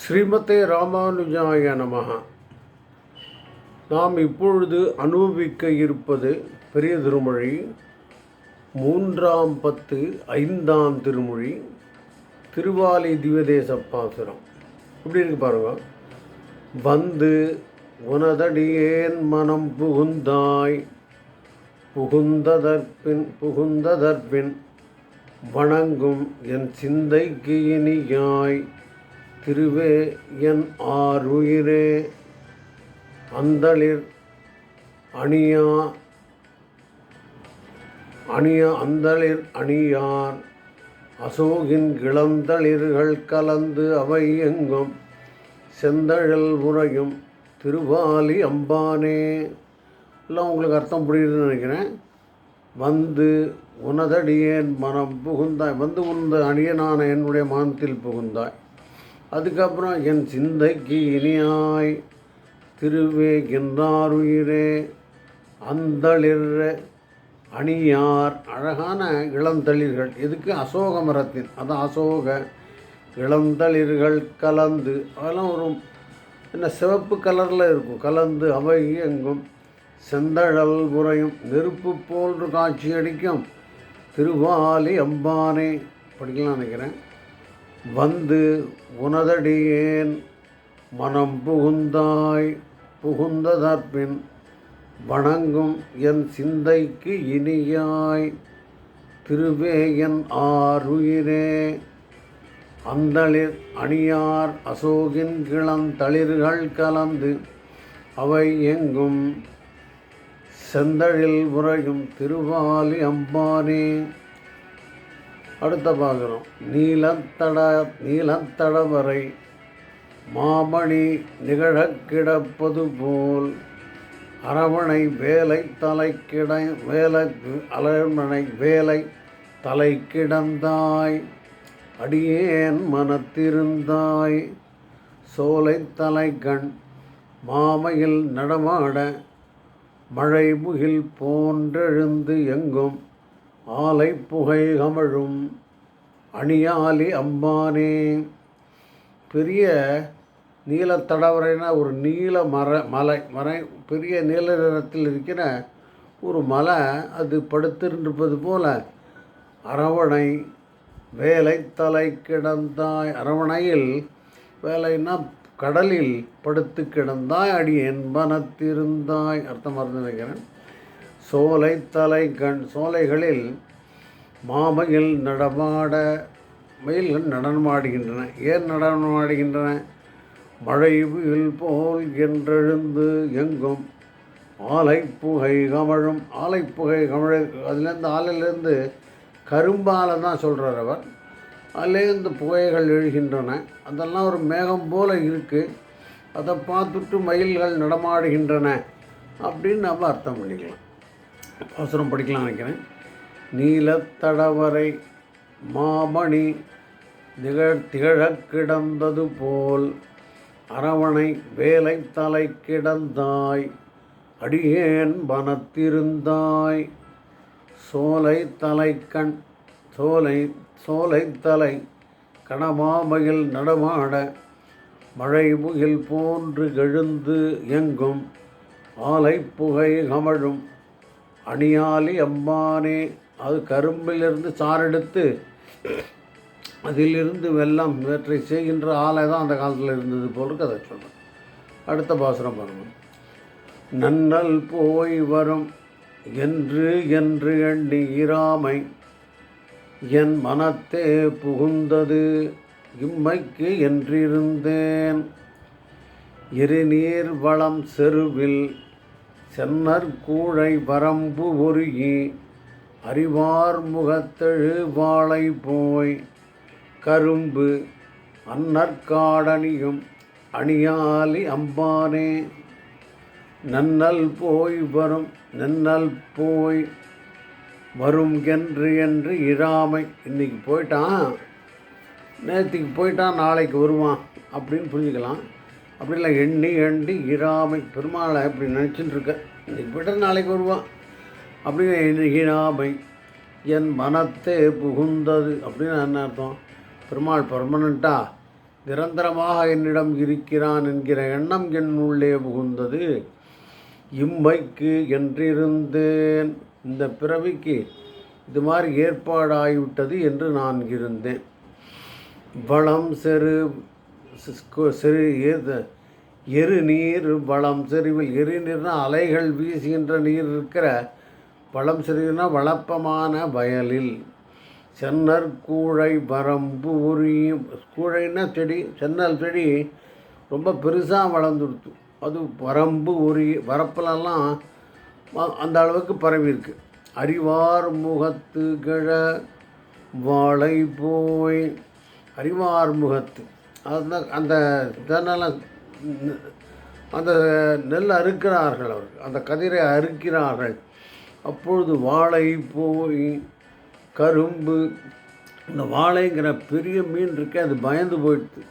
ஸ்ரீமதே ராமானுஜாய நமகா நாம் இப்பொழுது அனுபவிக்க இருப்பது பெரிய திருமொழி மூன்றாம் பத்து ஐந்தாம் திருமொழி திருவாலி திவதேச பாசுரம். இப்படி இருக்கு பாருங்க. வந்து உனதடியேன் மனம் புகுந்தாய் புகுந்ததற்பின் புகுந்ததற்பின் வணங்கும் என் சிந்தைக்கு இனியாய். திருவே என் ஆருயிரே அந்தளிர் அணியா அணியா அந்தளிர் அணியார் அசோகின் கிளந்தளிர்கள் கலந்து அவை எங்கும் செந்தழல் உறையும் திருவாலி அம்பானே. எல்லாம் உங்களுக்கு அர்த்தம் புரியுதுன்னு நினைக்கிறேன். வந்து உனதடியேன் மனம் புகுந்தாய் வந்து உந்த அடியனான என்னுடைய மனத்தில் புகுந்தாய். அதுக்கப்புறம் என் சிந்தைக்கு இனியாய். திருவே என்றாருயிரே அந்தளிர் அணியார் அழகான இளந்தளிர்கள். இதுக்கு அசோக மரத்தின். அதான் அசோக இளந்தளிர்கள் கலந்து. அதெல்லாம் ஒரு என்ன சிவப்பு கலரில் இருக்கும். கலந்து அவை எங்கும் செந்தழல் உறையும். நெருப்பு போன்று காட்சியடிக்கும் திருவாலி அம்பானே. படிக்கலாம் நினைக்கிறேன். வந்து உனதடியேன் மனம் புகுந்தாய் புகுந்ததற்பின் வணங்கும் என் சிந்தைக்கு இனியாய். திருவேயன் ஆருயிரே ஆறுயிரே அந்தளிர் அணியார் அசோகின் கிளந்தளிர்கள் கலந்து அவை எங்கும் செந்தழில் உறையும் திருவாலி அம்பானே. அடுத்த பார்க்குறோம் நீலத்தட நீலத்தடவரை மாமணி நிகழக் கிடப்பது போல் அரவணை வேலை தலை கிட வேலை அரவணை வேலை தலை கிடந்தாய் அடியேன் மனத்திருந்தாய். சோலை தலைக்கண் மாமையில் நடமாட மழை முகில் போன்றெழுந்து எங்கும் ஆலை புகை கமழும் அணியாலி அம்பானே. பெரிய நீலத்தடவரைனா ஒரு நீல மர மலை மலை பெரிய நீல நிறத்தில் இருக்கிற ஒரு மலை அது படுத்திருப்பது போல அரவணை வேலை தலை கிடந்தாய். அரவணையில் வேலைன்னா கடலில் படுத்து கிடந்தாய் அடி என்பனத்திருந்தாய். அர்த்தமாக இருந்து நினைக்கிறேன் சோலை தலை கண் சோலைகளில் மாமையில் நடமாட மயில்கள் நடனமாடுகின்றன ஏன் நடனமாடுகின்றன மழை புயல் போல் என்றெழுந்து எங்கும் ஆலை புகை கமழும். ஆலை புகை கமழ அதுலேருந்து ஆலையிலேருந்து கரும்பாலை தான் சொல்கிறார் அவர். அதுலேருந்து புகைகள் எழுகின்றன. அதெல்லாம் ஒரு மேகம் போல் இருக்குது அதை பார்த்துட்டு மயில்கள் நடமாடுகின்றன அப்படின்னு நம்ம அர்த்தம் பண்ணிக்கலாம். அவசரம் படிக்கலாம் நினைக்கிறேன். நீலத்தடவரை மாமணி நிகழ் திகழக் கிடந்தது போல் அரவணை வேலை தலை கிடந்தாய் அடியேன் வனத்திருந்தாய். சோலை கண் சோலை சோலை தலை கணமாமையில் நடமாட மழை புகில் போன்று எழுந்து எங்கும் ஆலை புகை கமழும் அணியாலி அம்மானே. அது கரும்பிலிருந்து சாரெடுத்து அதிலிருந்து வெள்ளம் இவற்றை செய்கின்ற ஆலை தான் அந்த காலத்தில் இருந்தது போல கதை சொல்கிறேன் அடுத்த பாசனம் பாருங்கள் நன்னல் போய் வரும் என்று என்று எண்ணி இராமை. என் மனத்தே புகுந்தது இம்மைக்கு என்றிருந்தேன். இருநீர் வளம் செருவில் சென்னற்கூழை வரம்பு ஒருகி அறிவார் முகத்தெழு வாழை போய் கரும்பு அன்னற்காடணியும் அணியாலி அம்பானே. நன்னல் போய் வரும் நன்னல் போய் வரும் என்று என்று இராமை இன்னைக்கு போயிட்டான். நேற்றுக்கு போயிட்டான் நாளைக்கு வருவான் அப்படின்னு புரிஞ்சுக்கலாம். அப்படி இல்லை எண்ணி எண்ணி இராமை பெருமாளை இப்படி நினச்சிட்டு இருக்க. இன்னைக்கு போயிட்டா நாளைக்கு வருவான் அப்படின்னு எண்ணி இராமை என் மனத்தே புகுந்தது அப்படின்னு என்ன அர்த்தம்? பெருமாள் பர்மனண்ட்டாக நிரந்தரமாக என்னிடம் இருக்கிறான் என்கிற எண்ணம் என் உள்ளே புகுந்தது. இம்மைக்கு என்றிருந்தேன். இந்த பிறவிக்கு இது மாதிரி ஏற்பாடாகிவிட்டது என்று நான் இருந்தேன். வளம் செரு சிறு செரு எரு நீர் வளம் செறிவில் எரு நீர்னா அலைகள் வீசுகின்ற நீர் இருக்கிற வளம் செறிவுனா வளப்பமான வயலில். சென்னர் கூழை வரம்பு உரியும் கூழைன்னா செடி சென்னல் செடி ரொம்ப பெருசாக வளர்ந்துடுத்து. அது வரம்பு உரி வரப்பிலெல்லாம் அந்த அளவுக்கு பரவி இருக்கு. அறிவார் முகத்து கிழ வாழை போய் அறிவார் முகத்து அந்த அந்த தென்னெல்லாம் அந்த நெல் அறுக்கிறார்கள் அவர்கள். அந்த கதிரை அறுக்கிறார்கள். அப்பொழுது வாழை போய் கரும்பு இந்த வாழைங்கிற பெரிய மீன் இருக்கே அது பயந்து போயிடுது.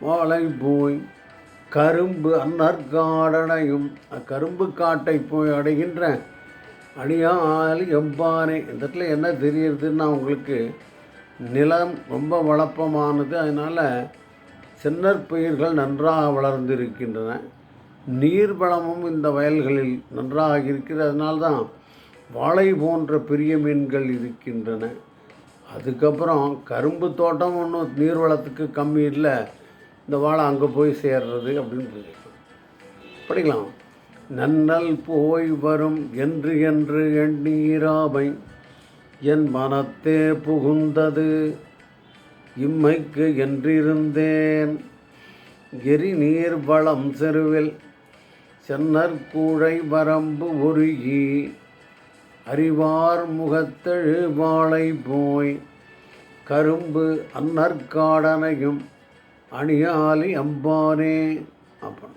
வாழை போய் கரும்பு அன்னற்காடனையும் கரும்பு காட்டை போய் அடைகின்ற அடியால் எம்பானே இந்த இடத்துல என்ன தெரியுதுன்னா உங்களுக்கு நிலம் ரொம்ப வளப்பமானது. அதனால் சென்னற்பயிர்கள் நன்றாக வளர்ந்திருக்கின்றன. நீர்வளமும் இந்த வயல்களில் நன்றாக இருக்கிறது அதனால்தான் வாழை போன்ற பெரிய மீன்கள் இருக்கின்றன. அதுக்கப்புறம் கரும்பு தோட்டம் ஒன்றும் நீர்வளத்துக்கு கம்மி இல்லை இந்த வாழை அங்கே போய் சேர்றது அப்படின்னு சொல்லிக்கலாம் படிக்கலாம் நன்னல் போய் வரும் என்று என்று எண்ணீராமை என் மனத்தே புகுந்தது. இம்மைக்கு என்றிருந்தேன். எரி நீர் வளம் செருவில் சென்னற்கூழை வரம்பு உருகி அறிவார் முகத்தெழு வாழை போய் கரும்பு அன்னற்காடனையும் அணியாலி அம்பானே. அப்பன்.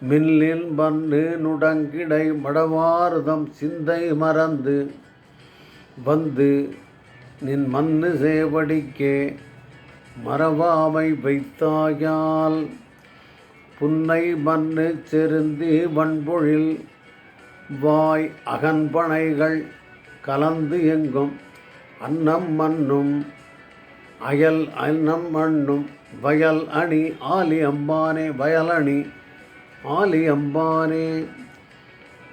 மில்லின் பன்னு நுடங்கிடை மடவாரதம் சிந்தை மறந்து வந்து நின் மண்ணு சேவடிக்கே மறவாமை வைத்தாயால் புன்னை மண்ணு செருந்தி வன்பொழில் வாய் அகன்பனைகள் கலந்து எங்கும் அன்னம் மண்ணும் அயல் அன்னம் மண்ணும் வயல் அணி ஆலி அம்பானே வயல் அணி ஆலி அம்பானே.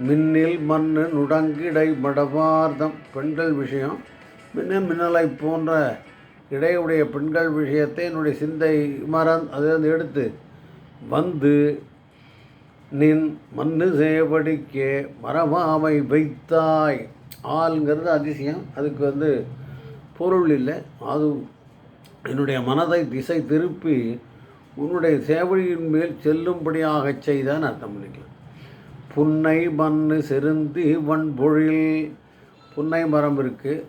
மின்னில் மண்ணு நுடங்கிடை மடவார்த்தம் பெண்கள் விஷயம். மின்ன மின்னலை போன்ற இடையுடைய பெண்கள் விஷயத்தை என்னுடைய சிந்தை மறந் அதிலிருந்து எடுத்து வந்து நின் மண்ணு சேவடிக்கே மரமாமை வைத்தாய். ஆள்ங்கிறது அதிசயம். அதுக்கு வந்து பொருள் இல்லை. அது என்னுடைய மனதை திசை திருப்பி உன்னுடைய சேவடியின் மேல் செல்லும்படியாகச் செய்தான் அர்த்தம் பண்ணிக்கலாம். புன்னை மண்ணு செருந்தி வன்பொழில். புன்னை மரம் இருக்குது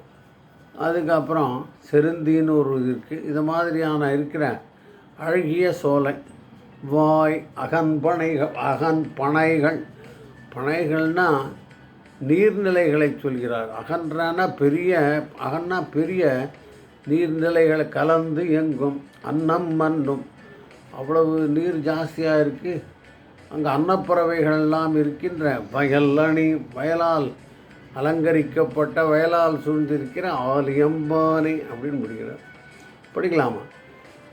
அதுக்கப்புறம் செருந்தின்னு ஒரு இது இருக்குது இது மாதிரியான இருக்கிற அழகிய சோலை. வாய் அகன்பனைகள் அகன் பனைகள் பனைகள்னால் நீர்நிலைகளை சொல்கிறார். அகன்றான பெரிய அகன்னா பெரிய நீர்நிலைகளை கலந்து எங்கும் அன்னம் மண்ணும் அவ்வளவு நீர் ஜாஸ்தியாக இருக்குது அங்கே அன்னப்பறவைகள் எல்லாம் இருக்கின்ற வயல் அணி வயலால் அலங்கரிக்கப்பட்ட வயலால் சூழ்ந்திருக்கிற ஆலியம்பானை அப்படின்னு முடிகிறார். படிக்கலாமா?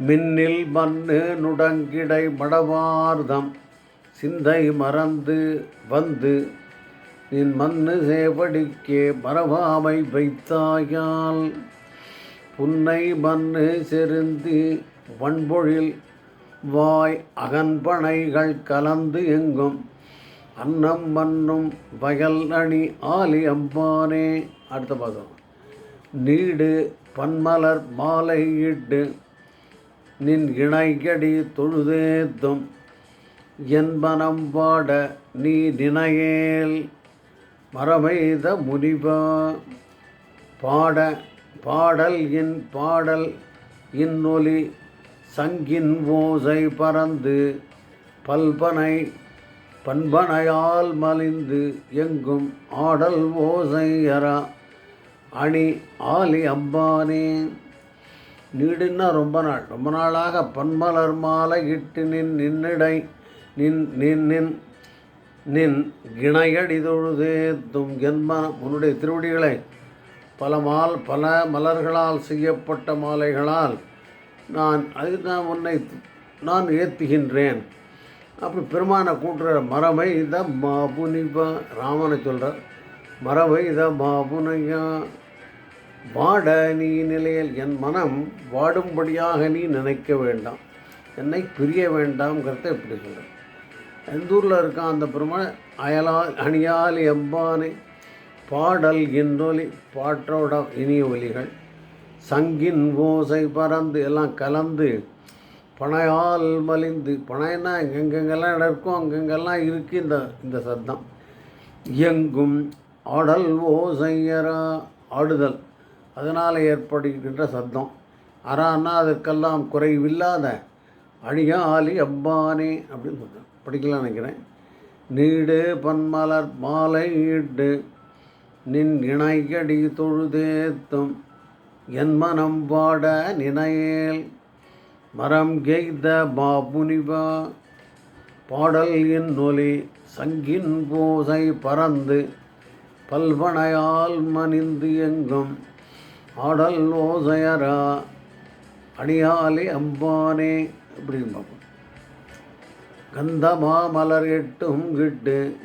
மின்னில் மண்ணு நுடங்கிடை மடவார்தம் சிந்தை மறந்து வந்து நின் மண்ணு சேவடிக்கே மரபாமை வைத்தாயால் புன்னை மண்ணு செருந்தி வன்பொழில் வாய் அகன்பனைகள் கலந்து எங்கும் அன்னம் மண்ணும் வயல் அணி ஆலி அம்பானே. அடுத்த பாதம் நீடு பன்மலர் மாலையிட்டு நின் இணையடி தொழுதேத்தும் என்பனம் பாட நீ நினையேல் மரமெய்த முனிவா. பாட பாடல் என் பாடல் இன்னொலி சங்கின் ஓசை பறந்து பல்பனை பண்பனையால் மலிந்து எங்கும் ஆடல் ஓசையரா அணி ஆலி அம்பானே நீடுன்னா ரொம்ப நாள். ரொம்ப நாளாக பன்மலர் மாலை இட்டு நின் நின்னிடை நின் நின் நின் நின் கிணையடி தொழுதேத்தும் என்மனம் உன்னுடைய திருவடிகளை பல மால் பல மலர்களால் செய்யப்பட்ட மாலைகளால் நான் அது நான் உன்னை நான் ஏற்றுகின்றேன் அப்படி பெருமானை கூட்டுற மரமை இத மாபுனிபா ராமனை சொல்கிறார் மரவை இத மாபுனையா வாட நீ நிலையில் என் மனம் வாடும்படியாக நீ நினைக்க வேண்டாம். என்னை பிரிய வேண்டாம்ங்கிறத இப்படி சொல்கிறேன் எந்த ஊரில் இருக்கான் அந்த பெருமாள்? அயலால் அணியால் எம்பானை பாடல் என்னொலி பாட்டோட இனிய ஒலிகள் சங்கின் ஓசை பறந்து எல்லாம் கலந்து பனையால் மலிந்து பனைனா எங்கெங்கெல்லாம் இடம் இருக்கோ அங்கெங்கெல்லாம் இருக்குது இந்த இந்த சத்தம். எங்கும் ஆடல் ஓசையரா ஆடுதல். அதனால் ஏற்படுகின்ற சத்தம். அறான்னா அதற்கெல்லாம் குறைவில்லாத அழியாலி அம்பானே அப்படின்னு சொல்கிறேன் படிக்கலாம் நினைக்கிறேன். நீடு பன்மலர் மாலை ஈட்டு நின் இணையடி தொழுதேத்தும் என் மனம் பாட நினையேல் மரம் கெய்த மாமுனிவா பாடல் என் ஒலி சங்கின் போசை பறந்து பல்வனையால் மணிந்து எங்கும். ஆடல் ஓசையரா அணியாலி அம்பானே அப்படின்னு பார்ப்போம். கந்தமா மலர் எட்டும் கிட்டு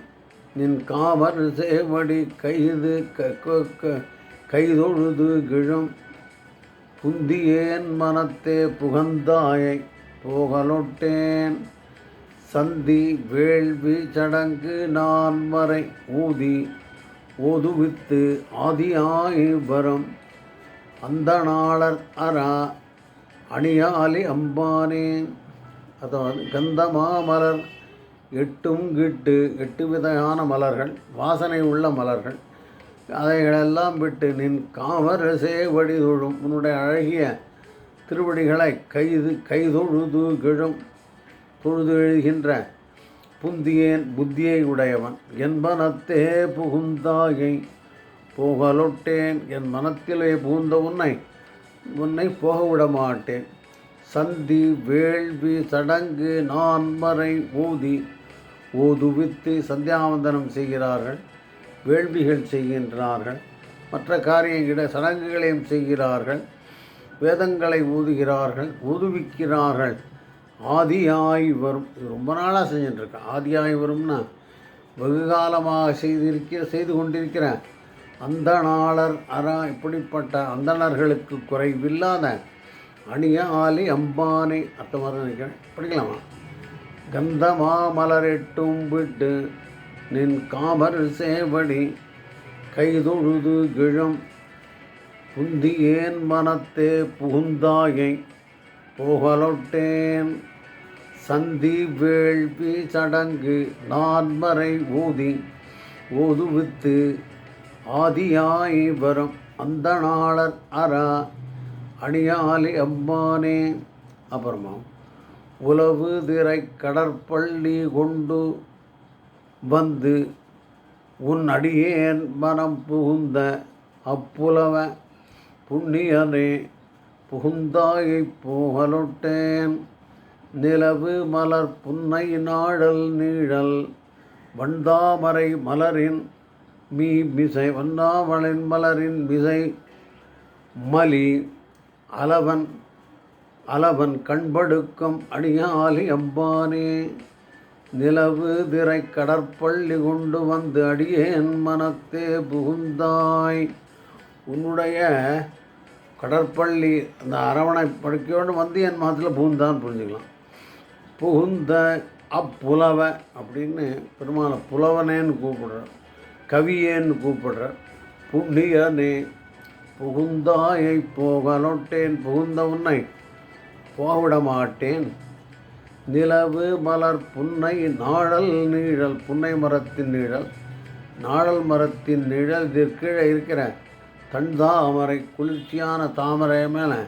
நின் காமர் சேவடி கைது க- க- கைதொழுது கிழும். புந்தியேன் மனத்தே புகந்தாயை போகலொட்டேன். சந்தி வேள்வி சடங்கு நான் வரை ஊதி ஓதுவித்து ஆதியாய் வரும். அந்த நாளர் அரா அணியாலி அம்பானே. அதாவது கந்தமா மலர் எட்டும் கிட்டு எட்டு விதமான மலர்கள் வாசனை உள்ள மலர்கள். அதைகளெல்லாம் விட்டு நின் காமர் சேவடி தொழும் உன்னுடைய அழகிய திருவடிகளை கைது கைதொழுது கிழும். தொழுது எழுகின்ற புந்தியேன் புத்தியை உடையவன். என் மனத்தே புகுந்தாயை போகலொட்டேன். என் மனத்திலே புகுந்த உன்னை உன்னை போக விட மாட்டேன் சந்தி வேள்வி சடங்கு நான்மறை ஊதி ஓதுவித்து சந்தியாவந்தனம் செய்கிறார்கள். வேள்விகள் செய்கின்றார்கள். மற்ற காரியங்களிட சடங்குகளையும் செய்கிறார்கள். வேதங்களை ஊதுகிறார்கள் ஊதுவிக்கிறார்கள் ஆதியாய் வரும். இது ரொம்ப நாளாக செஞ்சுட்டுருக்கேன் ஆதியாய் வரும்னா வெகு காலமாக செய்திருக்க செய்து கொண்டிருக்கிறேன் அந்த நாளர் அரா இப்படிப்பட்ட அந்தணர்களுக்கு குறைவில்லாத அணிய ஆலி அம்பானை அர்த்தமாக நினைக்கிறேன். படிக்கலாமா? கந்தமா மலரெட்டும் விட்டு நின் காமர் சேவடி கைதொழுது கிழம். புந்தியேன் மனத்தே புகுந்தாயை? புகழொட்டேன் சந்தி வேள்வி சடங்கு நான்மறை ஊதி. ஓதுவித்து ஆதியாய் வரும் அந்த நாளர் அரா அணியாலி அம்மானே. அப்புறமா உளவு திரை கடற்பள்ளி கொண்டு வந்து உன் அடியேன் மனம் புகுந்த அப்புலவ புண்ணியனே புகுந்தாயை போகலொட்டேன். நிலவு மலர் புன்னை நாடல் நீழல் வந்தாமரை மலரின் மீ மிசை வந்தாமலின் மலரின் மிசை மலி அலவன் அலவன் கண்படுக்கும் அடியாலி அம்பானே. நிலவு திரை கடற்பள்ளி கொண்டு வந்து அடியேன் மனத்தே புகுந்தாய். உன்னுடைய கடற்பள்ளி அந்த அரவணை படுக்கையோடு வந்து என் மனத்தில் புகுந்தான்னு புரிஞ்சுக்கலாம். புகுந்த அப்புலவ அப்படின்னு பெருமாளை புலவனேன்னு கூப்பிடுறார் கவியேன்னு கூப்பிடுறார் புண்ணியனே புகுந்தாயை போகலொட்டேன் புகுந்த உன்னை போகவிட மாட்டேன். நிலவு மலர் புன்னை நாழல் நீழல் புன்னை மரத்தின் நீழல் நாழல் மரத்தின் நிழல் கீழே இருக்கிற தன் தாமரை குளிர்ச்சியான தாமரை மேலே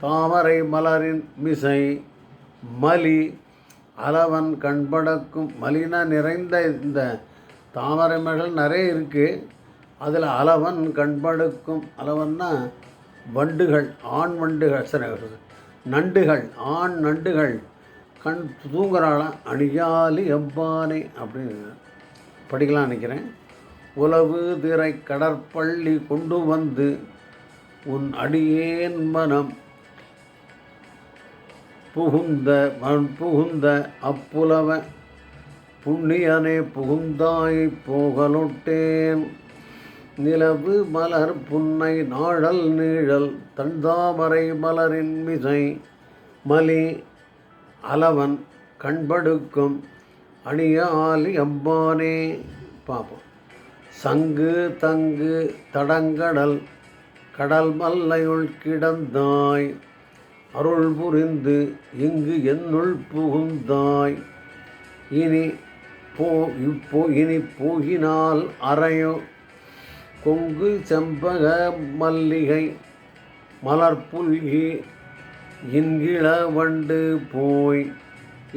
தாமரை மலரின் மிசை மலி அளவன் கண்படக்கும் மலினா நிறைந்த இந்த தாமரை மகள் நிறைய இருக்குது அதில் அளவன் கண்படுக்கும் அளவன்னா வண்டுகள் ஆண் வண்டுகள் சரி நண்டுகள் ஆண் நண்டுகள். கண் தூங்குறாளாம் அணியாலி எவ்வானே? அப்படின்னு படிக்கலாம் நினைக்கிறேன். உளவு திரை கடற்பள்ளி கொண்டு வந்து உன் அடியேன் மனம் புகுந்த மண் புகுந்த அப்புலவ புண்ணியனே புகுந்தாய் போகலொட்டேன். நிலவு மலர் புன்னை நாழல் நீழல் தந்தாமரை மலரின் மிசை மலி அலவன் கண்படுக்கும் அணியாலி அம்பானே. பார்ப்போம் சங்கு தங்கு தடங்கடல் கடல் மல்லையுள் கிடந்தாய். அருள் புரிந்து இங்கு என்னுள் புகுந்தாய். இனி போ இப்போ இனி போகினால் அறையோ. கொங்கு செம்பக மல்லிகை மலர்புல்கி இன்கிள வண்டு போய்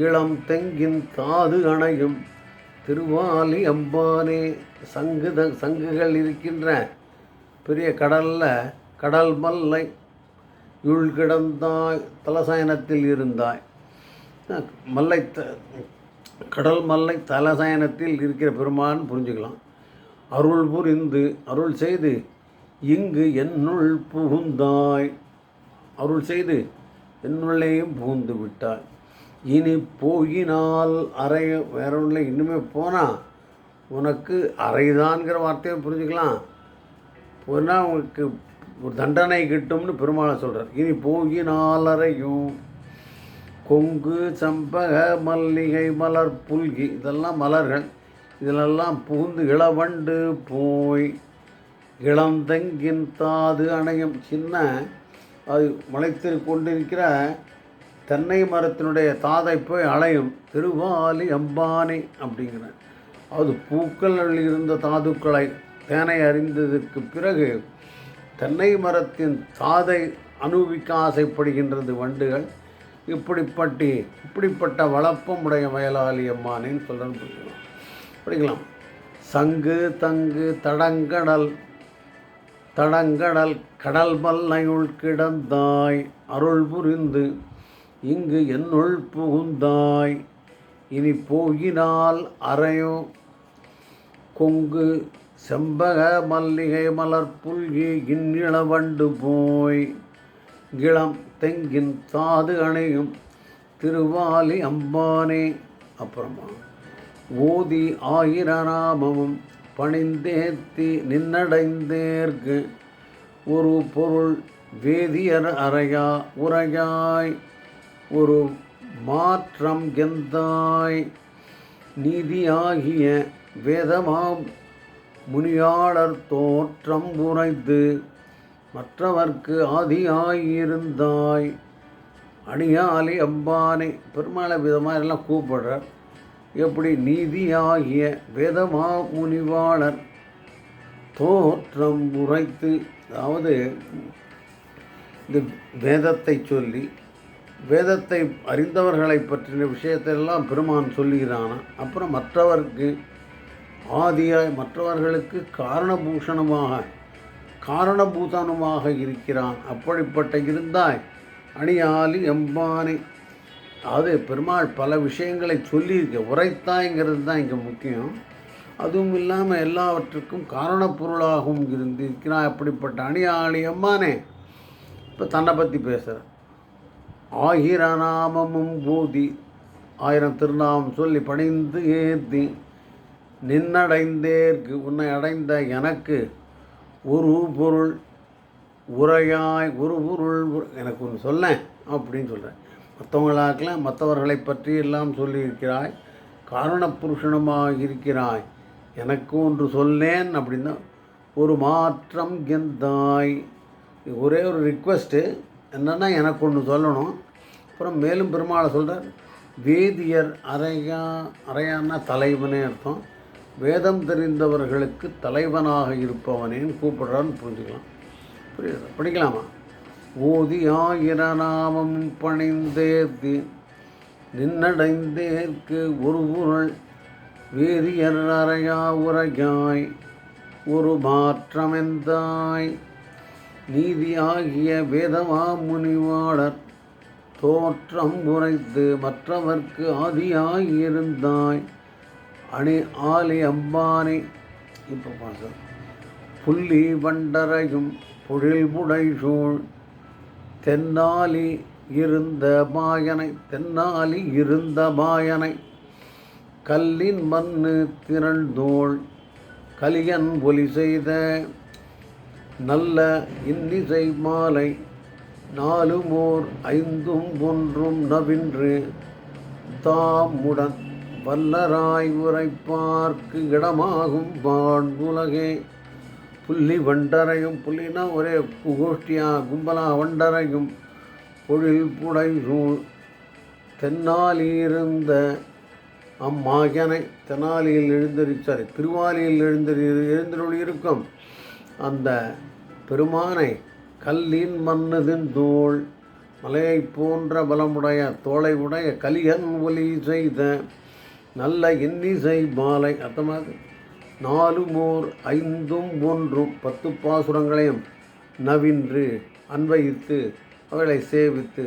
இளம் தெங்கின் காது அணையும். திருவாலி அம்பானே சங்கு த சங்குகள் இருக்கின்ற பெரிய கடலில் கடல் மல்லை உள் கிடந்தாய் தலசயனத்தில் இருந்தாய். மல்லை த கடல் மல்லை தலசயனத்தில் இருக்கிற பெருமான் புரிஞ்சுக்கலாம். அருள் புரிந்து அருள் செய்து இங்கு என்னுள் புகுந்தாய். அருள் செய்து என்னுள்ளேயும் புகுந்து விட்டாய். இனி போயினால் அறை வேற ஒன்றில் இன்னுமே போனால் உனக்கு அறைதான்கிற வார்த்தையை புரிஞ்சுக்கலாம். போனால் உனக்கு ஒரு தண்டனை கிட்டும்னு பெருமாளை சொல்கிறார் இனி போகினால் அறையும் கொங்கு சம்பக மல்லிகை மலர் புல்கி இதெல்லாம் மலர்கள். இதிலெல்லாம் புகுந்து இளவண்டு போய் இளந்தங்கின் தாது அணையும். சின்ன அது முளைத்து கொண்டிருக்கிற தென்னை மரத்தினுடைய தாதை போய் அலையும் திருவாலி அம்பானி அப்படிங்கிற அது பூக்களில் இருந்த தாதுக்களை தேனை அறிந்ததற்கு பிறகு தென்னை மரத்தின் தாதை அனுபவிக்க ஆசைப்படுகின்றது வண்டுகள். இப்படிப்பட்டி இப்படிப்பட்ட வளப்பம் உடைய வயலாளி அம்மானின்னு சொல்கிறேன்னு படிக்கலாம் சங்கு தங்கு தடங்கடல் தடங்கடல் கடல் மல்லையுள் கிடந்தாய் அருள் புரிந்து இங்கு என்னுள் புகுந்தாய். இனி போகினால் அறையோ கொங்கு செம்பக மல்லிகை மலர் புல்கி இந்நிலவண்டு போய். கிளம் தெங்கின் தாது அணையும் திருவாலி அம்பானே. அப்புறமா ஓதி ஆயிரநாமமும் பணிந்தேத்தி நின்னடைந்தேர்க்கு ஒரு பொருள் வேதியர் அறையா உரையாய் ஒரு மாற்றம் கெந்தாய் நீதியாகிய வேதமாம் முனியாளர் தோற்றம் உரைத்து மற்றவர்க்கு ஆதியாயிருந்தாய். அணியாலி அம்பானை பெருமாளை விதமாக எல்லாம் கூப்பிடுறார். எப்படி நீதியாகிய வேதமா முனிவாளர் தோற்றம் உரைத்து அதாவது இந்த வேதத்தை சொல்லி வேதத்தை அறிந்தவர்களை பற்றின விஷயத்தையெல்லாம் பெருமான் சொல்லுகிறானா. அப்புறம் மற்றவருக்கு ஆதியாய் மற்றவர்களுக்கு காரணபூஷணமாக காரணபூதனுமாக இருக்கிறான். அப்படிப்பட்ட இருந்தாய் அணியாலி எம்பானை அது பெருமாள் பல விஷயங்களை சொல்லியிருக்க. உரைத்தாய்ங்கிறது தான் இங்கே முக்கியம். அதுவும் இல்லாமல் எல்லாவற்றுக்கும் காரணப்பொருளாகவும் இருந்திருக்கிறான் அப்படிப்பட்ட அணியாளி அம்மானே. இப்போ தன்னை பற்றி பேசுகிறேன் ஆயிரநாமமும் பூதி. ஆயிரம் திருநாமம் சொல்லி பணிந்து ஏத்தி நின்னடைந்தேற்கு உன்னை அடைந்த எனக்கு ஒரு பொருள் உரையாய் ஒரு பொருள் எனக்கு ஒன்று சொல்லேன் அப்படின்னு சொல்கிறேன் மற்றவங்களாக்கெல்லாம் மற்றவர்களை பற்றி எல்லாம் சொல்லியிருக்கிறாய். காரண புருஷனுமாக இருக்கிறாய். எனக்கு ஒன்று சொன்னேன் அப்படின்னா ஒரு மாற்றம் கெந்தாய். ஒரே ஒரு ரிக்வெஸ்ட்டு என்னென்னா எனக்கு ஒன்று சொல்லணும். அப்புறம் மேலும் பெருமாளை சொல்கிறார் வேதியர் அறையா அரையான்னா தலைவனே அர்த்தம். வேதம் தெரிந்தவர்களுக்கு தலைவனாக இருப்பவனேன்னு கூப்பிடுறான்னு புரிஞ்சுக்கலாம். புரியுது? படிக்கலாமா? ஓதி நாமம் பணிந்தேர்த்தி நின்னடைந்தேற்கு ஒரு பொருள் வேதியர் அறையா உரையாய் ஒரு மாற்றமெந்தாய். நீதியாகிய வேதமா முனிவாளர் தோற்றம் உரைத்து மற்றவர்க்கு ஆதியாயிருந்தாய். அணி ஆலி அம்பானி இப்போ புள்ளி வண்டரையும் பொழில் புடைசூழ் தென்னாலி இருந்த மாயனை தென்னாலி இருந்த மாயனை. கல்லின் மண்ணு திரண்டோள் கலியன் ஒலி செய்த நல்ல இன்னிசை மாலை. நாலுமோர் ஐந்தும் ஒன்றும் நவின்று தாமுடன் வல்லராய் உரைப்பார்க்கு இடமாகும் வான்புலகே புள்ளி வண்டரையும் புள்ளினா ஒரே கோஷ்டியா கும்பலா வண்டரையும் பொழில் புடை சூழ் தென்னாலியிருந்த அம்மாயனை தெனாலியில் எழுந்தறி சாரி திருவாலியில் எழுந்தறி எழுந்தருள் இருக்கும் அந்த பெருமானை கல்லின் மன்னதின் தோள் மலையை போன்ற பலமுடைய தோலை உடைய கலியன் ஒலி செய்த நல்ல இன்னிசை மாலை அர்த்தமாக நாலு மூர் ஐந்தும் ஒன்றும் பத்து பாசுரங்களையும் நவின்று அன்வயித்து அவளை சேவித்து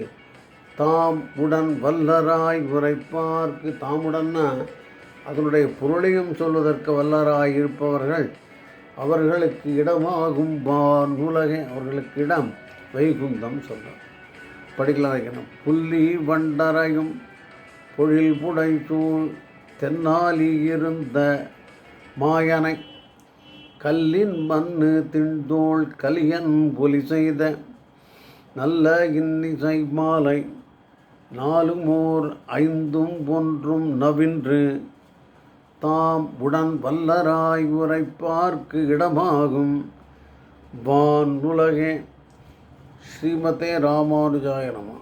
தாம் உடன் வல்லராய் உரைப்பார்க்கு தாமுடன்னா அதனுடைய பொருளையும் சொல்வதற்கு வல்லராய் இருப்பவர்கள் அவர்களுக்கு இடமாகும் வான் உலகே அவர்களுக்கு இடம் வைகுந்தம் சொல்லும் படிக்கலாம் புள்ளி வண்டரையும் பொழில் புடை தென்னாலி இருந்த மாயனை கல்லின் மண்ணு திண்டோள் கலியன் ஒலி செய்த நல்ல இன்னிசை மாலை நாலும் ஓர் ஐந்தும் ஒன்றும் நவின்று தாம் உடன் வல்லராய் உரைப்பார்க்கு இடமாகும். வான் உலகே ஸ்ரீமதே ராமானுஜாய நம.